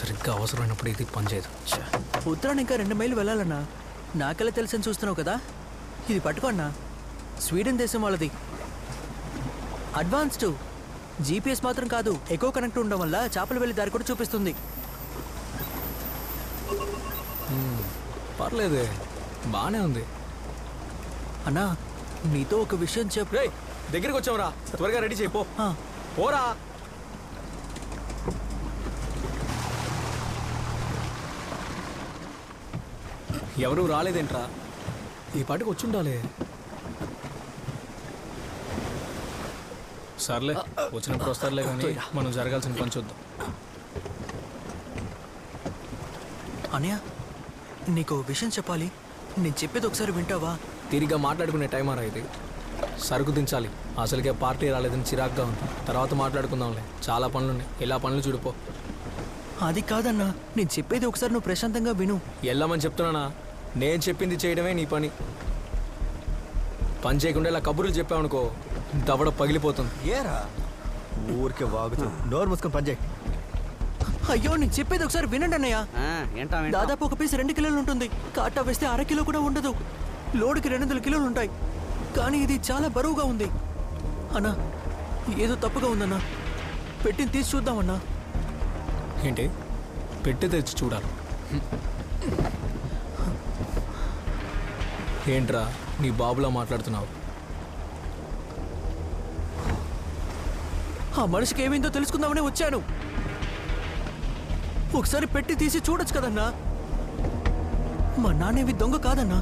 సరిగ్గా అవసరమైనప్పుడు ఇది పనిచేయదు. ఉత్తరాన్ని ఇంకా రెండు మైళ్ళు వెళ్ళాలన్నా నాకెలా తెలుసని చూస్తున్నావు కదా? ఇది పట్టుకో అన్నా. స్వీడన్ దేశం వాళ్ళది. అడ్వాన్స్డ్ జీపీఎస్ మాత్రం కాదు ఎకో కనెక్ట్ ఉండడం వల్ల చేపలు వెళ్ళి దారి కూడా చూపిస్తుంది. పర్లేదే బాగానే ఉంది. అన్నా నీతో ఒక విషయం చెప్పు దగ్గరికి వచ్చావురా. త్వరగా రెడీ చేయి పో. ఆ, పోరా. ఎవరు రాలేదేంట్రా? ఈ పాటికి వచ్చుండాలి. సర్లే వచ్చినప్పుడు వస్తారులే కానీ మనం జరగాల్సిన పని చూద్దాం. అన్నయ్య నీకు విషయం చెప్పాలి. నేను చెప్పేది ఒకసారి వింటావా? తిరిగ్గా మాట్లాడుకునే టైం ఆరా ఇది? సరుకు దించాలి. అసలుకే పార్టీ రాలేదని చిరాగ్గా ఉంది. తర్వాత మాట్లాడుకుందాంలే. చాలా పనులున్నాయి. ఇలా పనులు చూడిపో అది కాదన్నా నేను చెప్పేది ఒకసారి నువ్వు ప్రశాంతంగా విను. వెళ్ళమని చెప్తున్నానా? నేను చెప్పింది చేయడమే నీ పని. పని చేయకుండా ఇలా కబుర్లు చెప్పావనుకో దవడ పగిలిపోతుంది. ఏరా? ఊరికే వాగుతూ నోరు మూసుకొని పని చేయి. అయ్యో నేను చెప్పేది ఒకసారి వినండి అన్నయ్య. ఆ, ఏంటా ఏంటా? దాదాపు ఒక పీస్ రెండు కిలోలు ఉంటుంది. కాటా వేస్తే అర కిలో కూడా ఉండదు. లోడుకి రెండు వందల కిలోలు ఉంటాయి. కానీ ఇది చాలా బరువుగా ఉంది. అన్నా ఏదో తప్పుగా ఉందన్నా. పెట్టింది తీసి చూద్దామన్నా. ఏంటి? పెట్టి తెచ్చి చూడాలి. ఏంట్రా నీ బాబులా మాట్లాడుతున్నావు? ఆ మనిషికి ఏమైందో తెలుసుకుందామని వచ్చాను. ఒకసారి పెట్టి తీసి చూడొచ్చు కదన్నా. మా నాన్నేవి దొంగ కాదన్నా.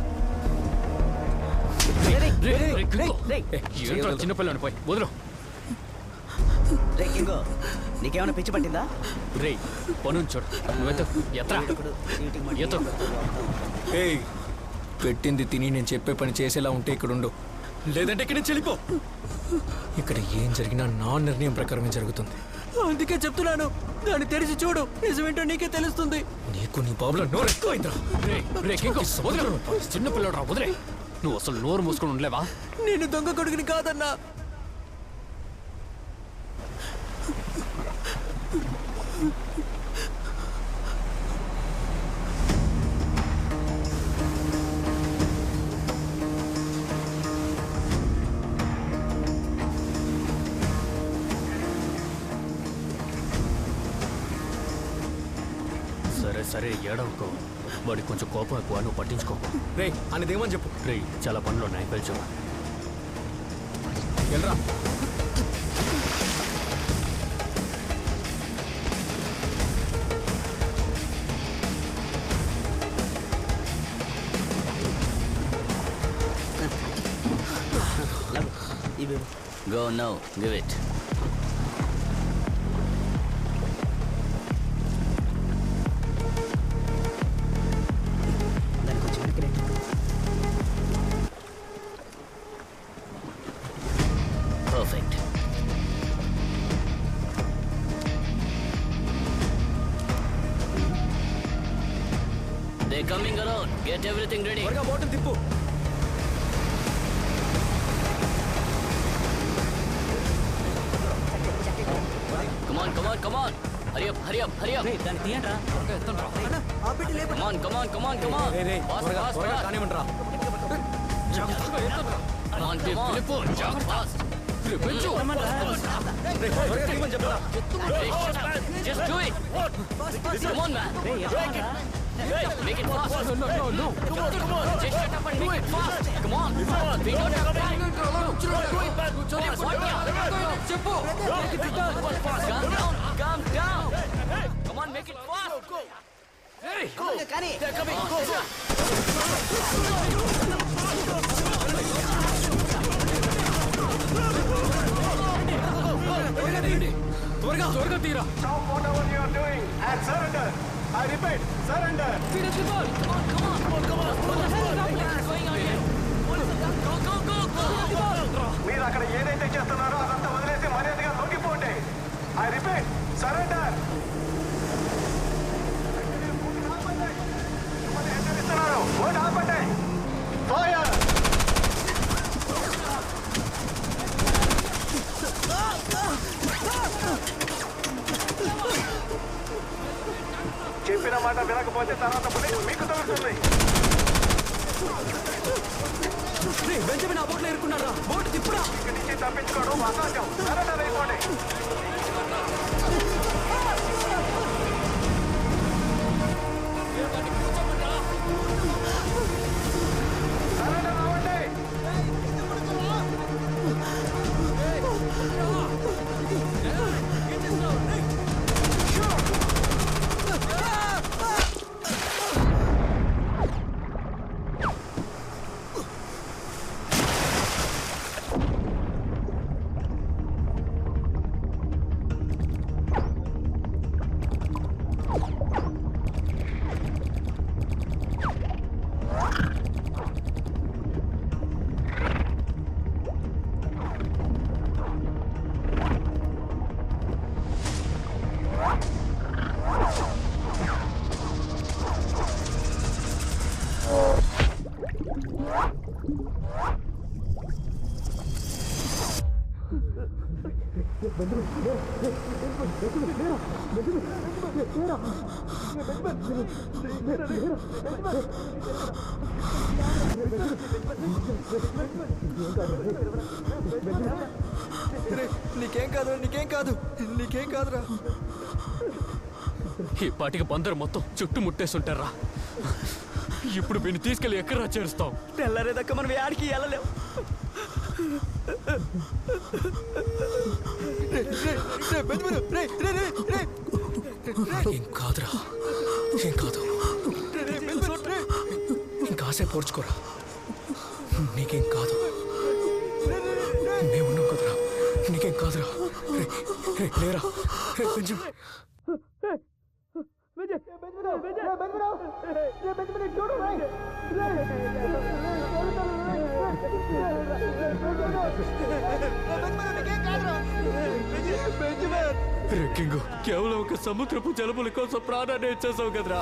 చిన్నపిల్లని పోయి? వదులు. రే కింగో నీకేమైనా పిచ్చి పట్టిందా? రే పను చూడు. నువ్వెత్త. ఎత్రా ఎత్తు ఏయ్ పెట్టింది తిని నేను చెప్పే పని చేసేలా ఉంటే ఇక్కడ ఉండు లేదంటే ఇక్కడ నుంచి వెళ్ళిపో. ఇక్కడ ఏం జరిగినా నా నిర్ణయం ప్రకారమే జరుగుతుంది. అందుకే చెప్తున్నాను. దాన్ని తెరిచి చూడు. నిజమేంటో నీకే తెలుస్తుంది. నీకు నీ బాబులో నోరు ఎక్కువైందిరా. కింగ్ వదిలే చిన్నపిల్లడు వదిలే. నువ్వు అసలు నోరు మూసుకొని ఉండలేవా? నేను దొంగ కొడుకుని కాదన్నా. సరే ఏడవకో. వాడికి కొంచెం కోపం ఎక్కువ నువ్వు పట్టించుకో. రే అనేదేమని చెప్పు? రే చాలా పనులు ఉన్నాయి పిలిచు. వెళ్ళరా? ఇవి go now give they coming around get everything ready త్వరగా bottle Tippu. Come on come on come on hurry up hurry up hurry up రే దాన్ని తీయండి రా. అన్నా. ఆ పెట్టి లేప. Come on come on come on come on రే రే fast త్వరగా fast త్వరగా fast కానివ్వండిరా. Come on come on fast పెంచు రే త్వరగా తీయమని చెప్పరా. Just do it come on man make it fast no no no come on come on just shut up and make it fast come on we don't have time చెప్పు calm down calm down come on make it fast కానీ త్వరగా త్వరగా తీరా Stop whatever you are doing and surrender. I repeat, surrender. మీరు అక్కడ ఏదైతే చేస్తున్నారో అదంతా వదిలేసి మర్యాదగా దొంగిపోండి ఐ రిపీట్ సరెండర్ హెచ్చరిస్తున్నారు ఓటు ఆపండి ఫైర్ తర్వాత బుల్లెట్ మీకు తెలుస్తుంది బెంజమిన్ ఆ బోట్లో ఇరుక్కున్నారా బోట్ తిప్పురా. ఇక్కడి నుంచి తప్పించుకోవడం అసాధ్యం. సరెండర్ అయిపోండి నీకేం కాదు నీకేం కాదు నీకేం కాదురా. ఈ పాటికి బందరు మొత్తం చుట్టూ ముట్టేస్తుంటారా? ఇప్పుడు వీడిని తీసుకెళ్ళి ఎక్కడ చేరుస్తాం తెల్లారేదాకా మనం యాడికి వెళ్ళలేం. ఏం కాదురా ఏం కాదు ఇంకాసేపు పోడ్చుకోరా. నీకేం కాదు మేమున్నాం కదరా. నీకేం కాదురా లేరా. కొంచెం బెంజమిన్. రెక్కింగు కేవలం ఒక సముద్రపు జలముల కోసం ప్రాణాన్ని ఇచ్చేసావు కదరా.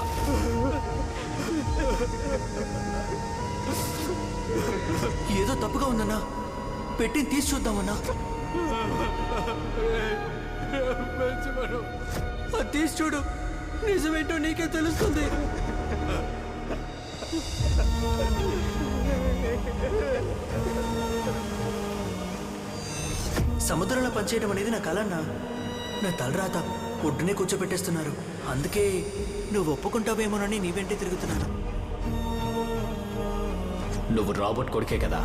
ఏదో తప్పుగా ఉందన్నా. పెట్టిని తీసి చూద్దామన్నా. అది తీసి చూడు. నిజమేంటో నీకే తెలుస్తుంది సముద్రంలో పనిచేయడం అనేది నా కళ అన్నా. నా తలరాత ఒడ్డునే కూర్చోబెట్టేస్తున్నారు. అందుకే నువ్వు ఒప్పుకుంటావేమోనని నీ వెంటే తిరుగుతున్నాను. నువ్వు రాబర్ట్ కొడుకే కదా.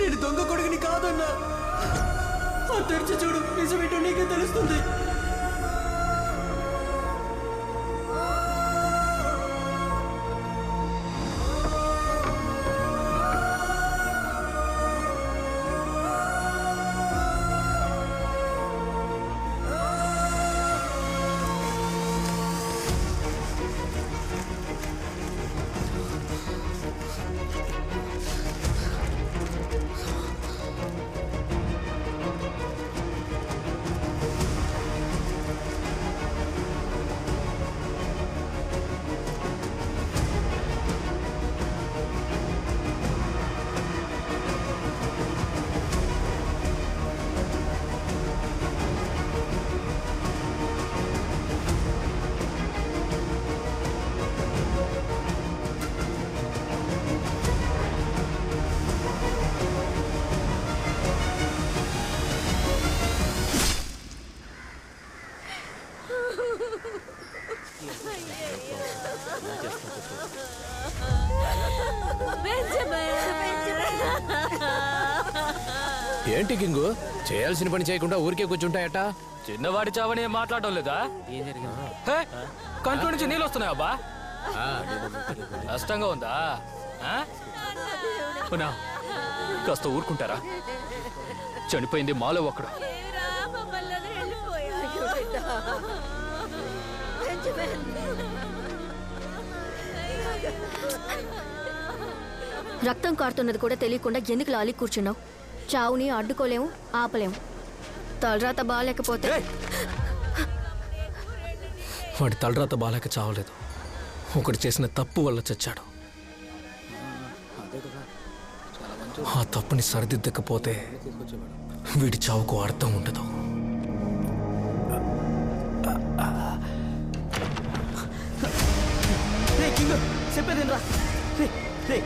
నేను దొంగ కొడుకుని కాదన్నా. తెరిచి చూడు నిజమేంటో నీకే తెలుస్తుంది. ఏంటి కింగు? చేయాల్సిన పని చేయకుండా ఊరికే కూర్చుంటాయట? చిన్నవాడి చావని ఏం మాట్లాడడం లేదా? హే, కంట్లో నుంచి నీళ్ళు వస్తున్నాయి అబ్బా? కష్టంగా ఉందా? ఆ? కాస్త ఊరుకుంటారా? చనిపోయింది మాలో ఒకడు రక్తం కారుతున్నది కూడా తెలియకుండా ఎందుకు లాలి కూర్చున్నావు? చావుని అడ్డుకోలేము ఆపలేము. తలరాత బాగాలేకపోతే వాడి తలరాత బాగాలేక చావలేదు. ఒకటి చేసిన తప్పు వల్ల చచ్చాడు. ఆ తప్పుని సరిదిద్దకపోతే వీడి చావుకు అర్థం ఉండదు. చేయి